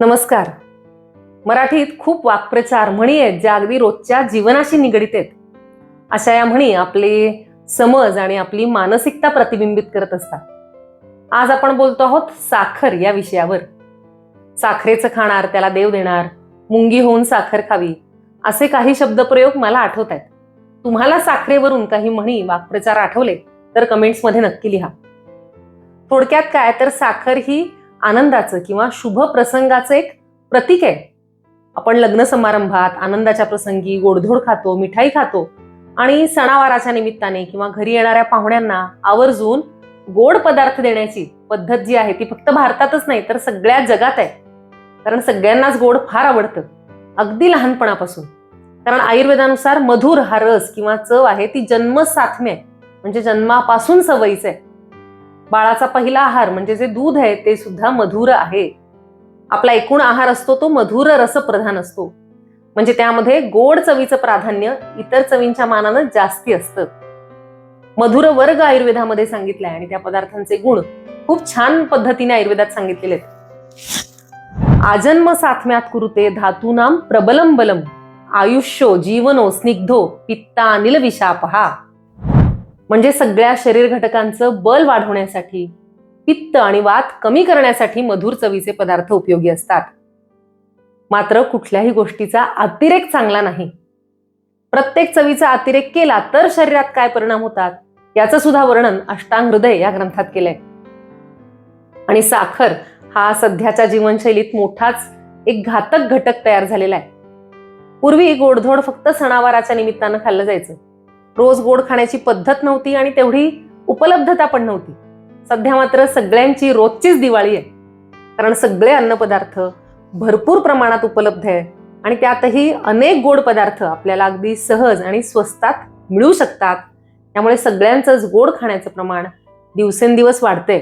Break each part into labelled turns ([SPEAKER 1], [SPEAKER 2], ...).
[SPEAKER 1] नमस्कार. मराठीत खूप वाक्प्रचार म्हणी आहेत ज्या अगदी रोजच्या जीवनाशी निगडीत आहेत. अशा या म्हणी आपले समज आणि आपली मानसिकता प्रतिबिंबित करत असतात. आज आपण बोलतो आहोत साखर या विषयावर. साखरेचं खाणार त्याला देव देणार मुंगी होऊन साखर खावी असे काही शब्दप्रयोग मला आठवत आहेत. तुम्हाला साखरेवरून काही म्हणी वाक्प्रचार आठवले तर कमेंट्समध्ये नक्की लिहा. थोडक्यात काय तर साखर ही आनंदाचं किंवा शुभ प्रसंगाचं एक प्रतीक आहे. आपण लग्न समारंभात आनंदाच्या प्रसंगी गोडधोड खातो मिठाई खातो आणि सणावाराच्या निमित्ताने किंवा घरी येणाऱ्या पाहुण्यांना आवर्जून गोड पदार्थ देण्याची पद्धत जी आहे ती फक्त भारतातच नाही तर सगळ्या जगात आहे. कारण सगळ्यांनाच गोड फार आवडतं अगदी लहानपणापासून. कारण आयुर्वेदानुसार मधुर हा रस किंवा चव आहे ती जन्म आहे. म्हणजे जन्मापासून सवयीच आहे. बाळाचा पहिला आहार म्हणजे जे दूध आहे ते सुद्धा मधुर आहे. आपला एकूण आहार असतो तो मधुर रसप्रधान असतो. म्हणजे त्यामध्ये गोड चवीचं प्राधान्य इतर चवींच्या मानानं जास्ती असतं. मधुर वर्ग आयुर्वेदामध्ये सांगितलाय आणि त्या पदार्थांचे गुण खूप छान पद्धतीने आयुर्वेदात सांगितलेले आहेत. आजन्म साथम्यात कुरुते धातूनाम प्रबलम बलम आयुष्यो जीवनो स्निग्धो पित्ता अनिल विशापहा म्हणजे सगळ्या शरीर घटकांचं बल वाढवण्यासाठी पित्त आणि वात कमी करण्यासाठी मधुर चवीचे पदार्थ उपयोगी असतात. मात्र कुठल्याही गोष्टीचा अतिरेक चांगला नाही. प्रत्येक चवीचा अतिरेक केला तर शरीरात काय परिणाम होतात याचं सुद्धा वर्णन अष्टांग हृदय या ग्रंथात केलंय. आणि साखर हा सध्याच्या जीवनशैलीत मोठाच एक घातक घटक तयार झालेला आहे. पूर्वी गोडधोड फक्त सणावाराच्या निमित्तानं खाल्लं जायचं. रोज गोड खाण्याची पद्धत नव्हती आणि तेवढी उपलब्धता पण नव्हती. सध्या मात्र सगळ्यांची रोजचीच दिवाळी आहे. कारण सगळे अन्नपदार्थ भरपूर प्रमाणात उपलब्ध आहे आणि त्यातही अनेक गोड पदार्थ आपल्याला अगदी सहज आणि स्वस्तात मिळू शकतात. त्यामुळे सगळ्यांचंच गोड खाण्याचं प्रमाण दिवसेंदिवस वाढते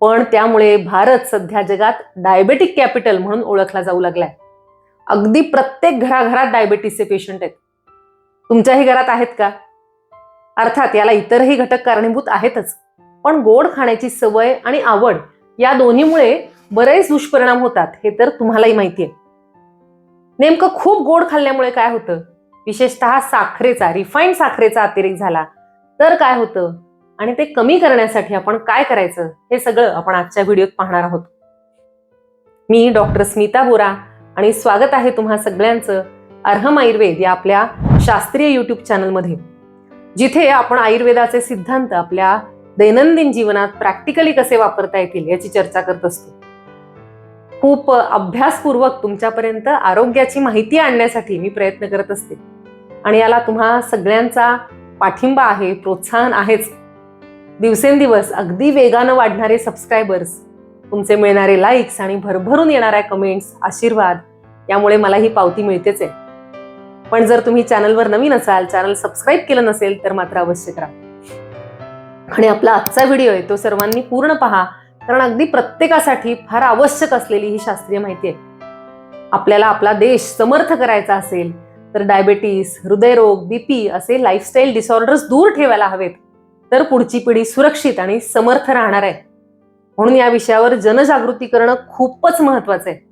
[SPEAKER 1] पण त्यामुळे भारत सध्या जगात डायबेटिक कॅपिटल म्हणून ओळखला जाऊ लागलाय. अगदी प्रत्येक घराघरात डायबेटीसचे पेशंट आहेत. तुमच्याही घरात आहेत का? अर्थात याला इतरही घटक कारणीभूत आहेतच. पण गोड खाण्याची सवय आणि आवड या दोन्हीमुळे बरेच दुष्परिणाम होतात हे तर तुम्हालाही माहिती आहे. नेमकं खूप गोड खाल्ल्यामुळे काय होतं? विशेषतः साखरेचा रिफाईंड साखरेचा अतिरेक झाला. तर काय होतं? आणि ते कमी करण्यासाठी आपण काय करायचं? हे सगळं आपण आजच्या व्हिडिओत पाहणार आहोत. मी डॉक्टर स्मिता बोरा आणि स्वागत आहे तुम्हा सगळ्यांचं. अर्हम आयुर्वेद या आपल्या शास्त्रीय यूट्यूब चॅनलमध्ये जिथे आपण आयुर्वेदाचे सिद्धांत आपल्या दैनंदिन जीवनात प्रॅक्टिकली कसे वापरता येतील याची चर्चा करत असतो. खूप अभ्यासपूर्वक तुमच्यापर्यंत आरोग्याची माहिती आणण्यासाठी मी प्रयत्न करत असते. आणि याला तुम्हा सगळ्यांचा पाठिंबा आहे प्रोत्साहन आहेच. दिवसेंदिवस अगदी वेगानं वाढणारे सबस्क्रायबर्स तुमचे मिळणारे लाईक्स आणि भरभरून येणाऱ्या कमेंट्स आशीर्वाद यामुळे मला ही पावती मिळतेच आहे. पण जर तुम्ही चॅनलवर नवीन असाल चॅनल सबस्क्राईब केलं नसेल तर मात्र अवश्य करा. आणि आपला आजचा व्हिडिओ आहे तो सर्वांनी पूर्ण पहा कारण अगदी प्रत्येकासाठी फार आवश्यक असलेली ही शास्त्रीय माहिती आहे. आपल्याला आपला देश समर्थ करायचा असेल तर डायबेटीस हृदयरोग बीपी असे लाईफस्टाईल डिसऑर्डर्स दूर ठेवायला हवेत. तर पुढची पिढी सुरक्षित आणि समर्थ राहणार आहे. म्हणून या विषयावर जनजागृती करणं खूपच महत्वाचं आहे.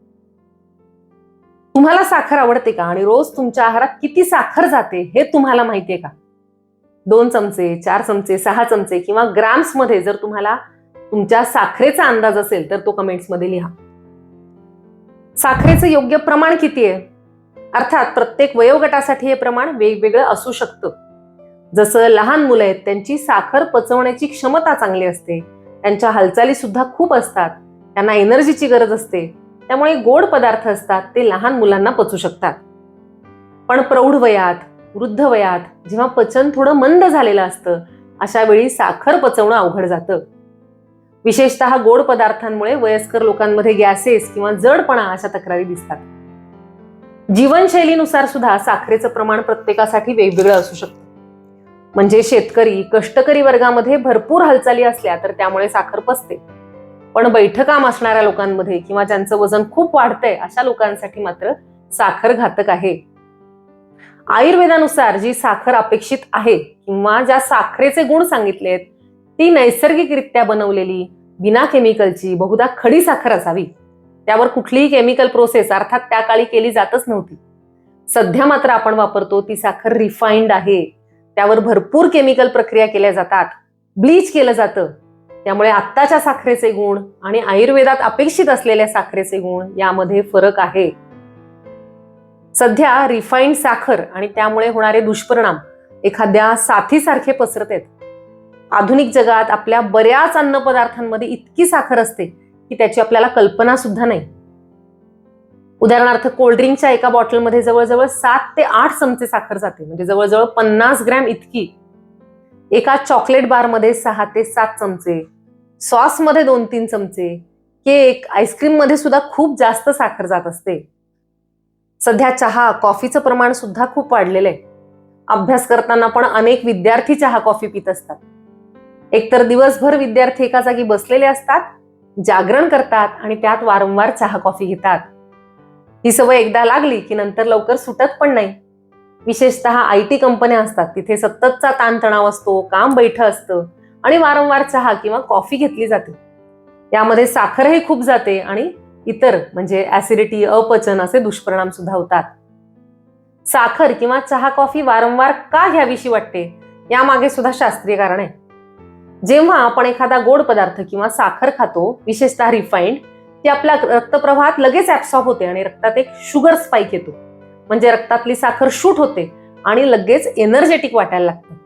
[SPEAKER 1] तुम्हाला साखर आवडते का? आणि रोज तुमच्या आहारात किती साखर जाते हे तुम्हाला माहिती आहे का? दोन चमचे चार चमचे सहा चमचे किंवा ग्राम्समध्ये जर तुम्हाला तुमच्या साखरेचा अंदाज असेल तर तो कमेंट्समध्ये लिहा. साखरेचं योग्य प्रमाण किती आहे? अर्थात प्रत्येक वयोगटासाठी हे प्रमाण वेगवेगळं असू शकतं. जसं लहान मुलं आहेत त्यांची साखर पचवण्याची क्षमता चांगली असते. त्यांच्या हालचाली सुद्धा खूप असतात. त्यांना एनर्जीची गरज असते. त्यामुळे गोड पदार्थ असतात ते लहान मुलांना पचू शकतात. पण प्रौढ वयात वृद्ध वयात जेव्हा पचन थोडं मंद झालेलं असतं अशा वेळी साखर पचवणं अवघड जातं. विशेषतः गोड पदार्थांमुळे वयस्कर लोकांमध्ये गॅसेस किंवा जडपणा अशा तक्रारी दिसतात. जीवनशैलीनुसार सुद्धा साखरेचं प्रमाण प्रत्येकासाठी वेगवेगळं असू शकतं. म्हणजे शेतकरी कष्टकरी वर्गामध्ये भरपूर हालचाली असल्या तर त्यामुळे साखर पचते. पण बैठकाम असणाऱ्या लोकांमध्ये किंवा ज्यांचं वजन खूप वाढतंय अशा लोकांसाठी मात्र साखर घातक आहे. आयुर्वेदानुसार जी साखर अपेक्षित आहे किंवा ज्या साखरेचे गुण सांगितले आहेत ती नैसर्गिकरित्या बनवलेली बिना केमिकलची बहुधा खडी साखर असावी. त्यावर कुठलीही केमिकल प्रोसेस अर्थात त्या काळी केली जातच नव्हती. सध्या मात्र आपण वापरतो ती साखर रिफाईंड आहे. त्यावर भरपूर केमिकल प्रक्रिया केल्या जातात. ब्लीच केलं जातं. त्यामुळे आत्ताच्या साखरेचे गुण आणि आयुर्वेदात अपेक्षित असलेल्या साखरेचे गुण यामध्ये फरक आहे. सध्या रिफाईंड साखर आणि त्यामुळे होणारे दुष्परिणाम एखाद्या साथीसारखे पसरत आहेत आधुनिक जगात आपल्या बऱ्याच अन्नपदार्थांमध्ये इतकी साखर असते की त्याची आपल्याला कल्पना सुद्धा नाही. उदाहरणार्थ कोल्ड्रिंकच्या एका बॉटलमध्ये जवळजवळ सात ते आठ चमचे साखर जाते म्हणजे जवळजवळ पन्नास ग्रॅम इतकी. एका चॉकलेट बारमध्ये सहा ते सात चमचे. सॉसमध्ये दोन तीन चमचे केक आईस्क्रीममध्ये सुद्धा खूप जास्त साखर जात असते. सध्या चहा कॉफीचं प्रमाण सुद्धा खूप वाढलेलं आहे. अभ्यास करताना पण अनेक विद्यार्थी चहा कॉफी पित असतात. एकतर दिवसभर विद्यार्थी एका जागी बसलेले असतात जागरण करतात आणि त्यात वारंवार चहा कॉफी घेतात. ही सवय एकदा लागली की नंतर लवकर सुटत पण नाही. विशेषतः आय टी कंपन्या असतात तिथे सततचा ताणतणाव असतो काम बैठ असतं. आणि वारंवार चहा किंवा कॉफी घेतली जाते. यामध्ये साखरही खूप जाते आणि इतर म्हणजे ऍसिडिटी अपचन असे दुष्परिणाम सुद्धा होतात. साखर किंवा चहा कॉफी वारंवार का घ्यावीशी वाटते? यामागे सुद्धा शास्त्रीय कारण आहे. जेव्हा आपण एखादा गोड पदार्थ किंवा साखर खातो विशेषतः रिफाईंड ती आपल्या रक्तप्रवाहात लगेच ऍप्सॉप होते आणि रक्तात एक शुगर स्पाइक येतो. म्हणजे रक्तातली साखर शूट होते आणि लगेच एनर्जेटिक वाटायला लागतं.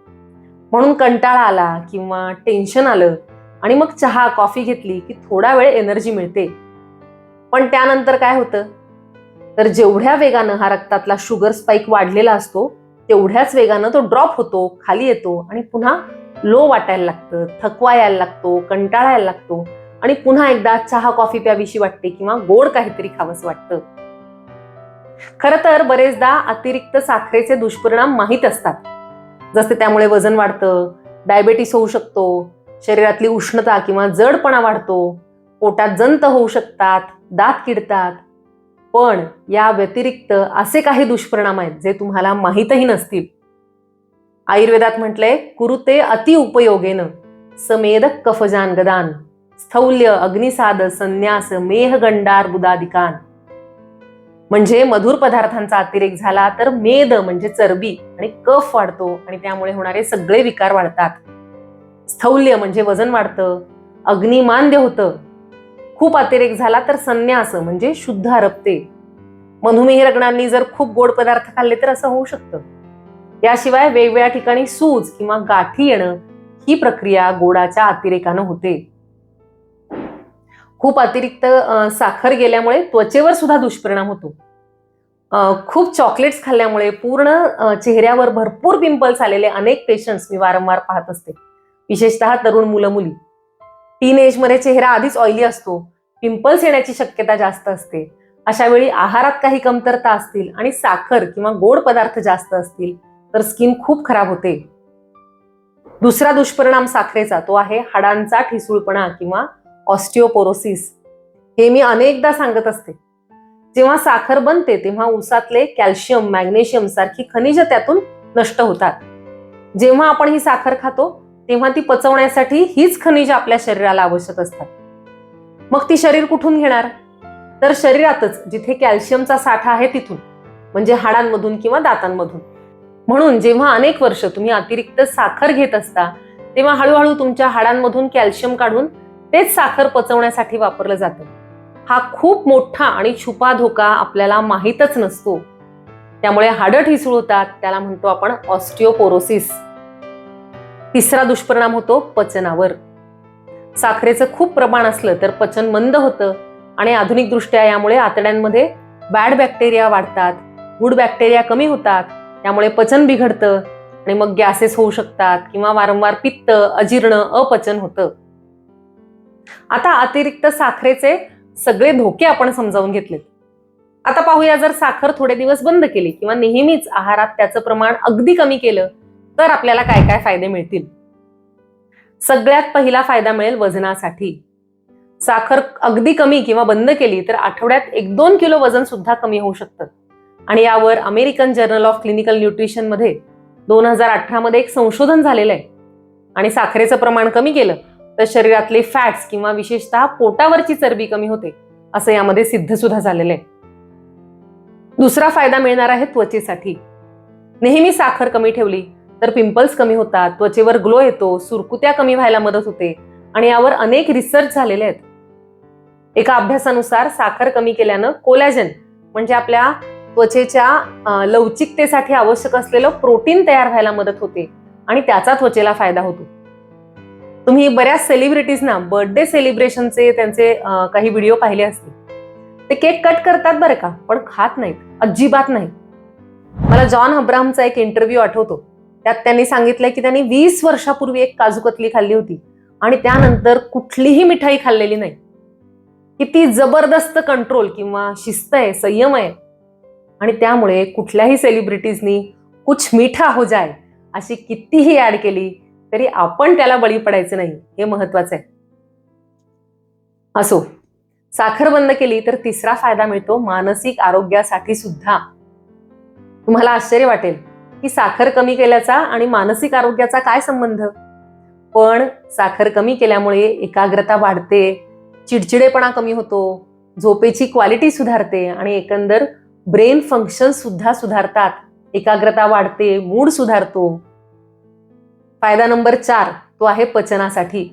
[SPEAKER 1] म्हणून कंटाळा आला किंवा टेन्शन आलं. आणि मग चहा कॉफी घेतली की थोडा वेळ एनर्जी मिळते. पण त्यानंतर काय होतं? तर जेवढ्या वेगानं हा रक्तातला शुगर स्पाइक वाढलेला असतो तेवढ्याच वेगानं तो ड्रॉप होतो खाली येतो आणि पुन्हा लो वाटायला लागतं थकवा यायला लागतो कंटाळा यायला लागतो. आणि पुन्हा एकदा चहा कॉफी प्यावीशी वाटते किंवा गोड काहीतरी खावंसं वाटतं. खर तर बरेचदा अतिरिक्त साखरेचे दुष्परिणाम माहीत असतात. जसे त्यामुळे वजन वाढतं डायबेटीस होऊ शकतो शरीरातली उष्णता किंवा जडपणा वाढतो पोटात जंत होऊ शकतात दात किडतात. पण या व्यतिरिक्त असे काही दुष्परिणाम आहेत जे तुम्हाला माहीतही नसतील. आयुर्वेदात म्हटलंय कुरुते अतिउपयोगेन समेद कफजान गदान स्थौल्य अग्निसाद संन्यास मेहगंडार बुदादिकान म्हणजे मधुर पदार्थांचा अतिरेक झाला तर मेद म्हणजे चरबी आणि कफ वाढतो आणि त्यामुळे होणारे सगळे विकार वाढतात. स्थौल्य म्हणजे वजन वाढतं अग्निमान्य होतं. खूप अतिरेक झाला तर संन्यास म्हणजे शुद्ध हरपते. मधुमेह रग्णांनी जर खूप गोड पदार्थ खाल्ले तर असं होऊ शकतं. याशिवाय वेगवेगळ्या ठिकाणी सूज किंवा गाठी येणं ही प्रक्रिया गोडाच्या अतिरेकानं होते. खूप अतिरिक्त साखर गेल्यामुळे त्वचेवर सुद्धा दुष्परिणाम होतो. खूप चॉकलेट्स खाल्ल्यामुळे पूर्ण चेहऱ्यावर भरपूर पिंपल्स आलेले अनेक पेशंट्स मी वारंवार पाहत असते. विशेषतः तरुण मुलं मुली टीन एजमध्ये चेहरा आधीच ऑइली असतो. पिंपल्स येण्याची शक्यता जास्त असते. अशा वेळी आहारात काही कमतरता असतील आणि साखर किंवा गोड पदार्थ जास्त असतील तर स्किन खूप खराब होते. दुसरा दुष्परिणाम साखरेचा तो आहे हाडांचा ठिसूळपणा किंवा ऑस्टिओपोरोसिस. हे मी अनेकदा सांगत असते. जेव्हा साखर बनते तेव्हा ऊसातले कॅल्शियम मॅग्नेशियम सारखी खनिज त्यातून नष्ट होतात. जेव्हा आपण ही साखर खातो तेव्हा ती पचवण्यासाठी हीच खनिज आपल्या शरीराला आवश्यक असतात. मग ती शरीर कुठून घेणार? तर शरीरातच जिथे कॅल्शियमचा साठा आहे तिथून म्हणजे हाडांमधून किंवा दातांमधून. म्हणून जेव्हा अनेक वर्ष तुम्ही अतिरिक्त साखर घेत असता तेव्हा हळूहळू तुमच्या हाडांमधून कॅल्शियम काढून तेच साखर पचवण्यासाठी वापरलं जातं. हा खूप मोठा आणि छुपा धोका आपल्याला माहीतच नसतो. त्यामुळे हाडं ठिसूळ होतात त्याला म्हणतो आपण ऑस्टिओपोरोसिस. तिसरा दुष्परिणाम होतो पचनावर. साखरेचं खूप प्रमाण असलं तर पचन मंद होतं आणि आधुनिक दृष्ट्या यामुळे आतड्यांमध्ये बॅड बॅक्टेरिया वाढतात गुड बॅक्टेरिया कमी होतात त्यामुळे पचन बिघडतं आणि मग गॅसेस होऊ शकतात किंवा वारंवार पित्त अजीर्ण अपचन होतं. आता अतिरिक्त साखरेचे सगळे धोके आपण समजावून घेतलेत. आता पाहूया जर साखर थोडे दिवस बंद केली किंवा नेहमीच आहारात त्याचं प्रमाण अगदी कमी केलं तर आपल्याला काय काय फायदे मिळतील? सगळ्यात पहिला फायदा मिळेल वजनासाठी. साखर अगदी कमी किंवा बंद केली तर आठवड्यात एक दोन किलो वजन सुद्धा कमी होऊ शकतं. आणि यावर अमेरिकन जर्नल ऑफ क्लिनिकल न्यूट्रिशनमध्ये दोन हजार अठरा मध्ये एक संशोधन झालेलं आहे. आणि साखरेचं प्रमाण कमी केलं तर शरीरातले फॅट्स किंवा विशेषतः पोटावरची चरबी कमी होते असं यामध्ये सिद्ध सुद्धा झालेलं आहे. दुसरा फायदा मिळणार आहे त्वचेसाठी. नेहमी साखर कमी ठेवली तर पिंपल्स कमी होतात त्वचेवर ग्लो येतो सुरकुत्या कमी व्हायला मदत होते आणि यावर अनेक रिसर्च झालेले आहेत. एका अभ्यासानुसार साखर कमी केल्यानं कोलॅजन म्हणजे आपल्या त्वचेच्या लवचिकतेसाठी आवश्यक असलेलं प्रोटीन तयार व्हायला मदत होते आणि त्याचा त्वचेला फायदा होतो. तुम्ही बऱ्याच सेलिब्रिटीजना बर्थडे सेलिब्रेशनचे त्यांचे काही व्हिडिओ पाहिले असतील. ते केक कट करतात बरं का पण खात नाहीत अजिबात नाही मला जॉन अब्रामचा एक इंटरव्ह्यू आठवतो. त्यात त्यांनी सांगितलंय की त्यांनी वीस वर्षापूर्वी एक काजूकतली खाल्ली होती आणि त्यानंतर कुठलीही मिठाई खाल्लेली नाही. किती जबरदस्त कंट्रोल किंवा शिस्त आहे संयम आहे. आणि त्यामुळे कुठल्याही सेलिब्रिटीजनी कुछ मीठा हो जाय अशी कितीही ऍड केली तरी आपण त्याला बळी पडायचं नाही हे महत्वाचं आहे. असो साखर बंद केली तर तिसरा फायदा मिळतो मानसिक आरोग्यासाठी सुद्धा. तुम्हाला आश्चर्य वाटेल की साखर कमी केल्याचा आणि मानसिक आरोग्याचा काय संबंध? पण साखर कमी केल्यामुळे एकाग्रता वाढते चिडचिडेपणा कमी होतो झोपेची क्वालिटी सुधारते आणि एकंदर ब्रेन फंक्शन सुद्धा सुधारतात. एकाग्रता वाढते मूड सुधारतो. फायदा नंबर चार तो आहे पचनासाठी.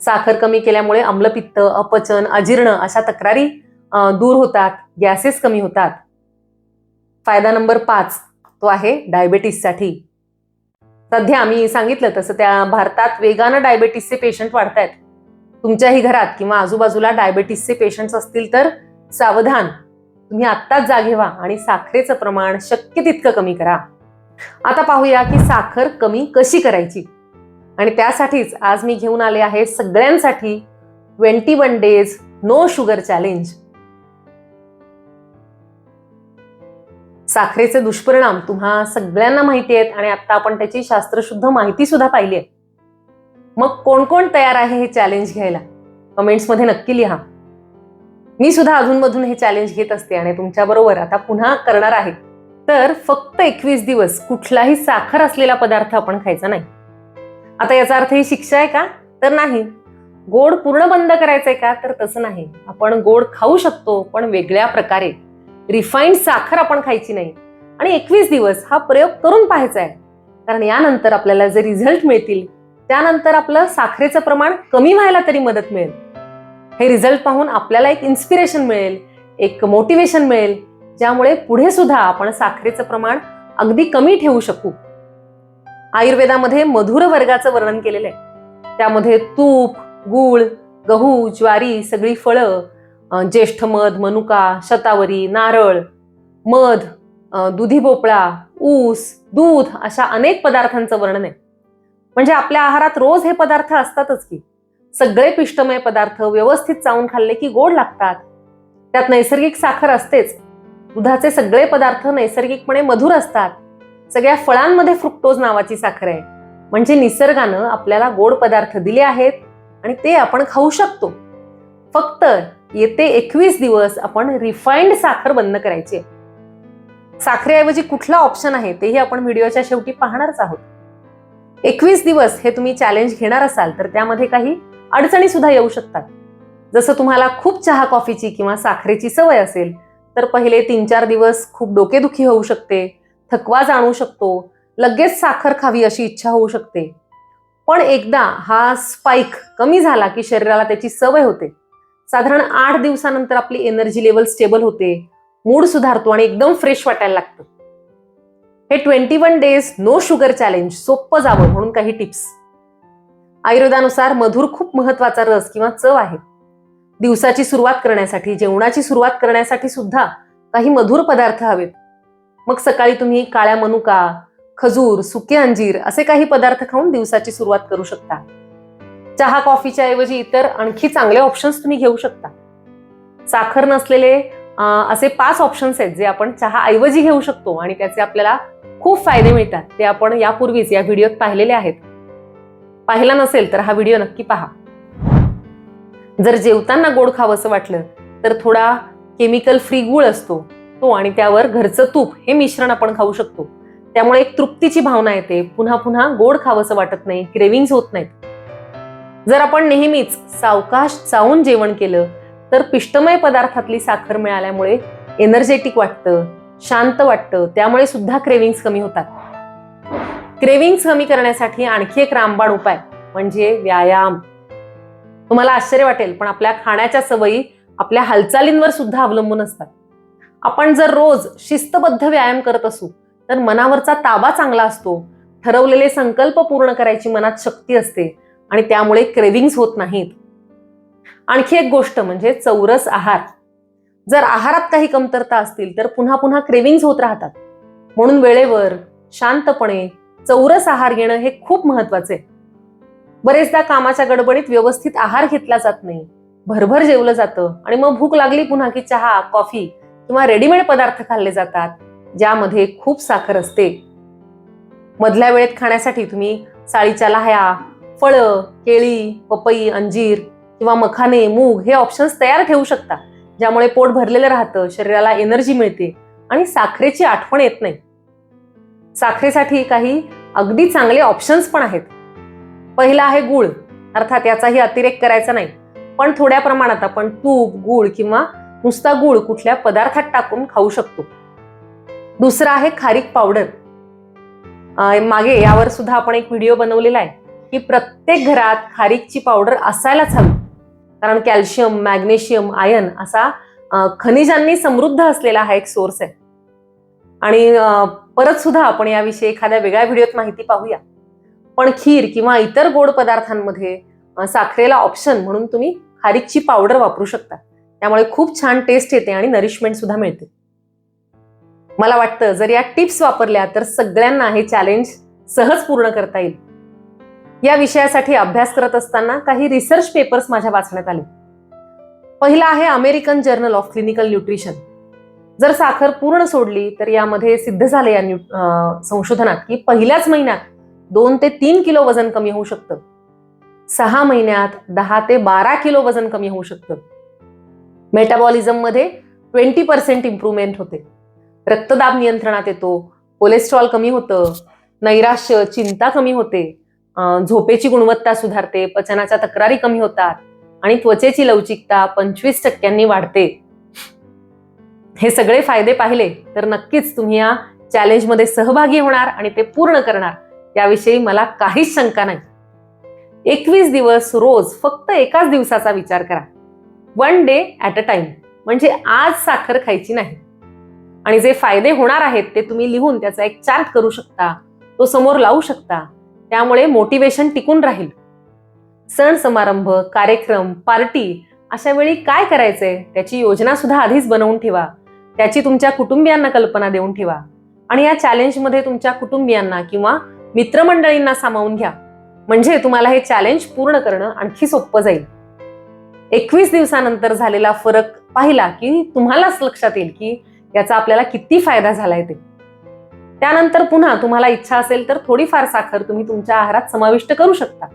[SPEAKER 1] साखर कमी केल्यामुळे आम्लपित्त अपचन अजीर्ण अशा तक्रारी दूर होतात गॅसेस कमी होतात. फायदा नंबर पाच तो आहे डायबेटीससाठी. सध्या मी सांगितलं तसं त्या भारतात वेगानं डायबेटीसचे पेशंट वाढत आहेत तुमच्याही घरात किंवा आजूबाजूला डायबेटीसचे पेशंट्स असतील तर सावधान. तुम्ही आत्ताच जागे व्हा आणि साखरेचं प्रमाण शक्य तितकं कमी करा. आता पाहूया की साखर कमी कशी करायची. आणि त्यासाठीच आज मी घेऊन आले आहे सगळ्यांसाठी twenty one days no sugar challenge. साखरेचे दुष्परिणाम तुम्हा सगळ्यांना माहिती आहेत आणि आता आपण त्याची शास्त्रशुद्ध माहिती सुद्धा पाहिली आहे. मग कोण कोण तयार आहे हे चॅलेंज घ्यायला? कमेंट्समध्ये नक्की लिहा. मी सुद्धा अजूनमधून हे चॅलेंज घेत असते आणि तुमच्या बरोबर आता पुन्हा करणार आहे. तर फक्त एकवीस दिवस कुठलाही साखर असलेला पदार्थ आपण खायचा नाही. आता याचा अर्थ ही शिक्षा आहे का? तर नाही. गोड पूर्ण बंद करायचंय का? तर तसं नाही. आपण गोड खाऊ शकतो पण वेगळ्या प्रकारे. रिफाईंड साखर आपण खायची नाही. आणि एकवीस दिवस हा प्रयोग करून पाहायचा आहे कारण यानंतर आपल्याला जे रिझल्ट मिळतील त्यानंतर आपलं साखरेचं प्रमाण कमी व्हायला तरी मदत मिळेल. हे रिझल्ट पाहून आपल्याला एक इन्स्पिरेशन मिळेल एक मोटिवेशन मिळेल ज्यामुळे पुढे सुद्धा आपण साखरेचं प्रमाण अगदी कमी ठेवू शकू. आयुर्वेदामध्ये मधुर वर्गाचं वर्णन केलेलं आहे. त्यामध्ये तूप गूळ गहू ज्वारी सगळी फळं ज्येष्ठ मध मनुका शतावरी नारळ मध दुधी भोपळा ऊस दूध अशा अनेक पदार्थांचं वर्णन आहे. म्हणजे आपल्या आहारात रोज हे पदार्थ असतातच की सगळे पिष्टमय पदार्थ व्यवस्थित चावून खाल्ले की गोड लागतात. त्यात नैसर्गिक साखर असतेच. दुधाचे सगळे पदार्थ नैसर्गिकपणे मधुर असतात. सगळ्या फळांमध्ये फ्रुक्टोज नावाची साखर आहे. म्हणजे निसर्गानं आपल्याला गोड पदार्थ दिले आहेत आणि ते आपण खाऊ शकतो. फक्त येते एकवीस दिवस आपण रिफाईंड साखर बंद करायची. साखरेऐवजी कुठला ऑप्शन आहे तेही आपण व्हिडिओच्या शेवटी पाहणारच आहोत. एकवीस दिवस हे तुम्ही चॅलेंज घेणार असाल तर त्यामध्ये काही अडचणी सुद्धा येऊ शकतात. जसं तुम्हाला खूप चहा कॉफीची किंवा साखरेची सवय असेल तर पहिले तीन चार दिवस खूप डोकेदुखी होऊ शकते थकवा जाणू शकतो लगेच साखर खावी अशी इच्छा होऊ शकते. पण एकदा हा स्पाइक कमी झाला की शरीराला त्याची सवय होते. साधारण आठ दिवसानंतर आपली एनर्जी लेवल स्टेबल होते मूड सुधारतो आणि एकदम फ्रेश वाटायला लागतं. हे twenty one days no sugar challenge सोपं जावं म्हणून काही टिप्स आयुर्वेदानुसार मधुर खूप महत्त्वाचा रस किंवा चव आहे. दिवसाची सुरुवात करण्यासाठी जेवणाची सुरुवात करण्यासाठी सुद्धा काही मधुर पदार्थ हवेत. मग सकाळी तुम्ही काळ्या मनुका खजूर सुके अंजीर असे काही पदार्थ खाऊन दिवसाची सुरुवात करू शकता. चहा कॉफीच्या ऐवजी इतर आणखी चांगले ऑप्शन्स तुम्ही घेऊ शकता. साखर नसलेले असे पाच ऑप्शन्स आहेत जे आपण चहा ऐवजी घेऊ शकतो आणि त्याचे आपल्याला खूप फायदे मिळतात. ते आपण यापूर्वीच या व्हिडिओत पाहिलेले आहेत. पाहिला नसेल तर हा व्हिडिओ नक्की पहा. जर जेवताना गोड खावंसं वाटलं तर थोडा केमिकल फ्री गुळ असतो तो आणि त्यावर घरचं तूप हे मिश्रण आपण खाऊ शकतो. त्यामुळे एक तृप्तीची भावना येते. पुन्हा पुन्हा गोड खावंसं वाटत नाही क्रेविंग्स होत नाहीत. जर आपण नेहमीच सावकाश चावून जेवण केलं तर पिष्टमय पदार्थातली साखर मिळाल्यामुळे एनर्जेटिक वाटतं शांत वाटतं त्यामुळे सुद्धा क्रेविंग्स कमी होतात. क्रेविंग्स कमी करण्यासाठी आणखी एक रामबाण उपाय म्हणजे व्यायाम. तुम्हाला आश्चर्य वाटेल पण आपल्या खाण्याच्या सवयी आपल्या हालचालींवर सुद्धा अवलंबून असतात. आपण जर रोज शिस्तबद्ध व्यायाम करत असू तर मनावरचा ताबा चांगला असतो. ठरवलेले संकल्प पूर्ण करायची मनात शक्ती असते आणि त्यामुळे क्रेविंग्स होत नाहीत. आणखी एक गोष्ट म्हणजे चौरस आहार. जर आहारात काही कमतरता असतील तर पुन्हा पुन्हा क्रेविंग्स होत राहतात. म्हणून वेळेवर शांतपणे चौरस आहार घेणं हे खूप महत्त्वाचे बरेचदा कामाच्या गडबडीत व्यवस्थित आहार घेतला जात नाही. भरभर जेवलं जातं आणि मग भूक लागली पुन्हा की चहा कॉफी किंवा रेडीमेड पदार्थ खाल्ले जातात ज्यामध्ये खूप साखर असते. मधल्या वेळेत खाण्यासाठी तुम्ही साळीच्या लाह्या फळं केळी पपई अंजीर किंवा मखाने मूग हे ऑप्शन्स तयार ठेवू शकता ज्यामुळे पोट भरलेलं राहतं शरीराला एनर्जी मिळते आणि साखरेची आठवण येत नाही. साखरेसाठी काही अगदी चांगले ऑप्शन्स पण आहेत. पहिला आहे गुळ. अर्थात याचाही अतिरेक करायचा नाही. पण थोड्या प्रमाणात आपण तूप गुळ किंवा नुसता गुळ कुठल्या पदार्थात टाकून खाऊ शकतो. दुसरं आहे खारीक पावडर. मागे यावर सुद्धा आपण एक व्हिडिओ बनवलेला आहे की प्रत्येक घरात खारीकची पावडर असायलाच हवी. कारण कॅल्शियम मॅग्नेशियम आयन असा खनिजांनी समृद्ध असलेला हा एक सोर्स आहे. आणि परत सुद्धा आपण याविषयी एखाद्या वेगळ्या व्हिडिओत माहिती पाहूया. पण खीर किंवा इतर गोड पदार्थांमध्ये साखरेला ऑप्शन म्हणून तुम्ही खारीकची पावडर वापरू शकता. त्यामुळे खूप छान टेस्ट येते आणि नरिशमेंट सुद्धा मिळते. मला वाटतं जर या टिप्स वापरल्या तर सगळ्यांना हे चॅलेंज सहज पूर्ण करता येईल. या विषयासाठी अभ्यास करत असताना काही रिसर्च पेपर्स माझ्या वाचण्यात आले. पहिला आहे American journal of clinical nutrition जर साखर पूर्ण सोडली तर यामध्ये सिद्ध झाले या न्यू- संशोधनात की पहिल्याच महिन्यात दोन ते तीन किलो वजन कमी होऊ शकतं. सहा महिन्यात दहा ते बारा किलो वजन कमी होऊ शकतं. मेटाबॉलिझममध्ये ट्वेंटी पर्सेंट इम्प्रुव्हमेंट होते. रक्तदाब नियंत्रणात येतो कोलेस्ट्रॉल कमी होतं नैराश्य चिंता कमी होते झोपेची गुणवत्ता सुधारते पचनाच्या तक्रारी कमी होतात आणि त्वचेची लवचिकता पंचवीस टक्क्यांनी वाढते. हे सगळे फायदे पाहिले तर नक्कीच तुम्ही या चॅलेंजमध्ये सहभागी होणार आणि ते पूर्ण करणार. याविषयी मला काहीच शंका नाही. एकवीस दिवस रोज फक्त एकाच दिवसाचा विचार करा. One day at a time म्हणजे आज साखर खायची नाही. आणि जे फायदे होणार आहेत ते तुम्ही लिहून त्याचा एक चार्ट करू शकता. तो समोर लावू शकता. त्यामुळे मोटिवेशन टिकून राहील. सण समारंभ कार्यक्रम पार्टी अशा वेळी काय करायचंय त्याची योजना सुद्धा आधीच बनवून ठेवा. त्याची तुमच्या कुटुंबियांना कल्पना देऊन ठेवा. आणि या चॅलेंजमध्ये तुमच्या कुटुंबियांना किंवा मित्रमंडळींना सामावून घ्या. म्हणजे तुम्हाला हे चॅलेंज पूर्ण करणं आणखी सोपं जाईल. एकवीस दिवसानंतर झालेला फरक पाहिला की तुम्हालाच लक्षात येईल की याचा आपल्याला किती फायदा झालाय ते. त्यानंतर पुन्हा तुम्हाला इच्छा असेल तर थोडीफार साखर तुम्ही तुमच्या आहारात समाविष्ट करू शकता.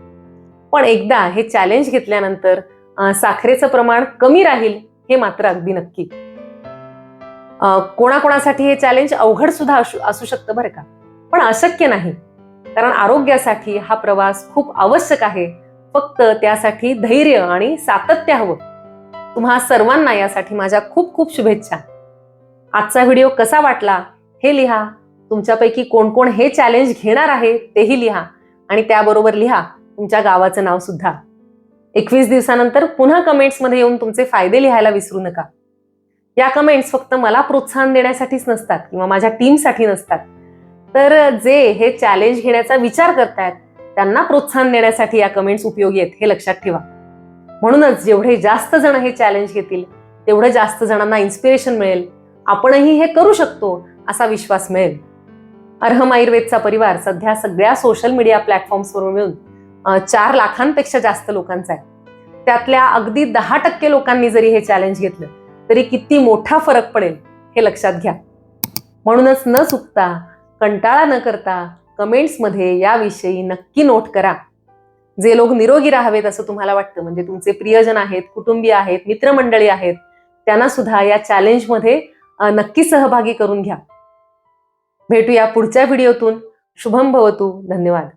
[SPEAKER 1] पण एकदा हे चॅलेंज घेतल्यानंतर साखरेचं प्रमाण कमी राहील हे मात्र अगदी नक्की. कोणाकोणासाठी हे चॅलेंज अवघड सुद्धा असू असू शकतं बरं का? पण अशक्य नाही. कारण आरोग्यासाठी हा प्रवास खूप आवश्यक आहे. फक्त त्यासाठी धैर्य आणि सातत्य हवं. तुम्हा सर्वांना यासाठी माझ्या खूप खूप शुभेच्छा. आजचा व्हिडिओ कसा वाटला हे लिहा. तुमच्यापैकी कोण कोण हे चॅलेंज घेणार आहे तेही लिहा. आणि त्याबरोबर लिहा तुमच्या गावाचं नाव सुद्धा. एकवीस दिवसानंतर पुन्हा कमेंट्समध्ये येऊन तुमचे फायदे लिहायला विसरू नका. या कमेंट्स फक्त मला प्रोत्साहन देण्यासाठीच नसतात किंवा माझ्या टीमसाठी नसतात. तर जे हे चॅलेंज घेण्याचा विचार करतायत त्यांना प्रोत्साहन देण्यासाठी या कमेंट्स उपयोगी आहेत हे लक्षात ठेवा. म्हणूनच जेवढे जास्त जण हे चॅलेंज घेतील तेवढं जास्त जणांना इन्स्पिरेशन मिळेल. आपणही हे करू शकतो असा विश्वास मिळेल. अर्हम आयुर्वेदचा परिवार सध्या सगळ्या सोशल मीडिया प्लॅटफॉर्म्सवर मिळून चार लाखांपेक्षा जास्त लोकांचा आहे. त्यातल्या अगदी दहा टक्के लोकांनी जरी हे चॅलेंज घेतलं तरी किती मोठा फरक पडेल हे लक्षात घ्या. म्हणूनच न चुकता कंटाळा न करता कमेंट्समध्ये याविषयी नक्की नोट करा. जे लोक निरोगी राहावेत असं तुम्हाला वाटतं म्हणजे तुमचे प्रियजन आहेत कुटुंबीय आहेत मित्रमंडळी आहेत त्यांना सुद्धा या चॅलेंजमध्ये नक्की सहभागी करून घ्या. भेटूया पुढच्या व्हिडिओतून शुभम भवतू. धन्यवाद.